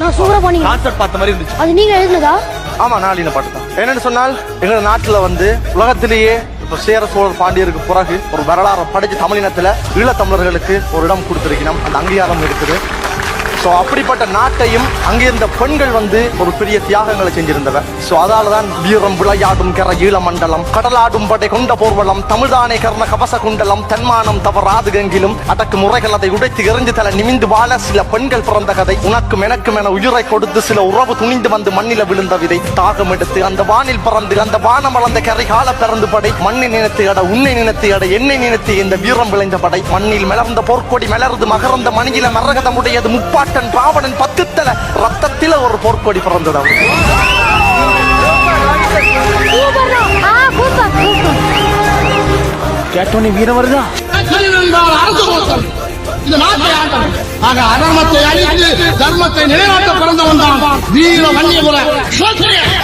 நான் சூப்பரா பண்ணீங்க கான்செப்ட் பார்த்த மாதிரி இருந்துச்சு. அது நீங்க எழுதுனதா? ஆமா நாளின பாட்டு தான். என்னன்னு சொன்னால் எங்க நாட்டுல வந்து உலகத்திலேயே இப்ப சேர சோழர் பாண்டியருக்கு பிறகு ஒரு வரலாறு படைச்சு தமிழினத்துல ஈழத்தமிழர்களுக்கு ஒரு இடம் கொடுத்திருக்கணும் அந்த அங்கீகாரம் இருக்குது. ஸோ அப்படிப்பட்ட நாட்டையும் அங்கிருந்த பெண்கள் வந்து ஒரு பெரிய தியாகங்களை செஞ்சிருந்தவர். ஸோ அதால தான் வீரம் விளையாடும் கர ஈழமண்டலம் கடலாடும் படை கொண்ட போர்வலம் தமிழ்தானே கர்ண கவச குண்டலம் தன்மானம் தவறாது கெங்கிலும் அடக்கு முறைகள் அதை உடைத்து எறிஞ்சு தலை நிமிந்து வாழ சில பெண்கள் பிறந்த கதை உனக்கும் எனக்கும் என உயிரை கொடுத்து சில உறவு துணிந்து வந்து மண்ணில விழுந்த விதை. தாகம் எடுத்து அந்த வானில் பறந்து அந்த வானம் வளர்ந்த கரை கால பிறந்து படை மண்ணை நினைத்து அட உன்னை நினைத்து அட என்னை நினைத்து இந்த வீரம் விளைந்த படை. மண்ணில் மலர்ந்த போர்க்கொடி மலர்ந்து மகரந்த மணியில மரகதமுடையது முப்பாடு ராவணன் பத்து தல ரத்தத்தில ஒரு போர்க்கொடி பிறந்தது கேட்டோன்னே வீரம் வருதா தர்மத்தை நிலைநாட்ட பிறந்தவன் தான் வீர சோத்திரியன்